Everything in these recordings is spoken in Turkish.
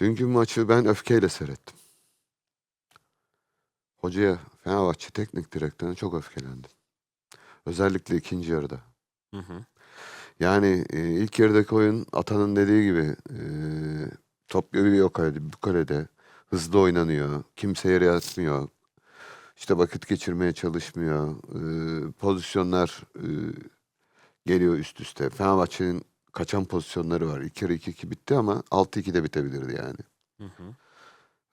Dünkü maçı ben öfkeyle seyrettim. Hocaya, Fenerbahçe teknik direktörüne çok öfkelendim. Özellikle ikinci yarıda. Hı hı. Yani e, ilk yarıdaki oyun Atan'ın dediği gibi e, top görüyor kalede, bu kalede. Hızlı oynanıyor. Kimse yere yatmıyor. İşte vakit geçirmeye çalışmıyor. E, pozisyonlar e, geliyor üst üste. Fenerbahçe'nin kaçan pozisyonları var. İlk yarı 2-2 bitti ama 6-2 de bitebilirdi yani. Hı hı.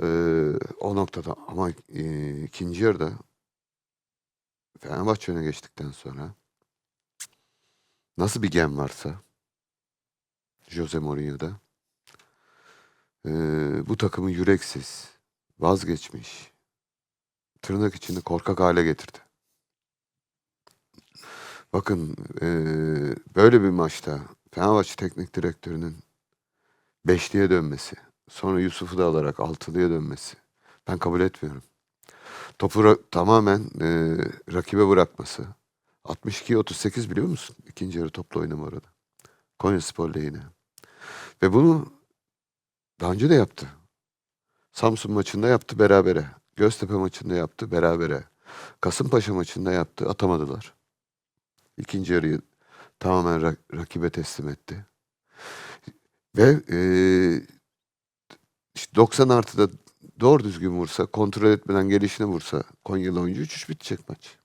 Ee, o noktada ama e, ikinci yarıda Fenerbahçe öne geçtikten sonra nasıl bir gen varsa Jose Mourinho'da e, bu takımı yüreksiz, vazgeçmiş, tırnak içinde korkak hale getirdi. Bakın e, böyle bir maçta Fenerbahçe teknik direktörünün beşliye dönmesi, sonra Yusuf'u da alarak altılıya dönmesi ben kabul etmiyorum. Topu tamamen e, rakibe bırakması. 62-38 biliyor musun? İkinci yarı topla oynama orada. Konyaspor lehine. Ve bunu daha önce de yaptı. Samsun maçında yaptı berabere. Göztepe maçında yaptı berabere. Kasımpaşa maçında yaptı atamadılar. İkinci yarıyı tamamen ra- rakibe teslim etti. Ve e, işte 90 artıda doğru düzgün vursa, kontrol etmeden gelişine vursa Konyalı oyuncu 3-3 bitecek maç.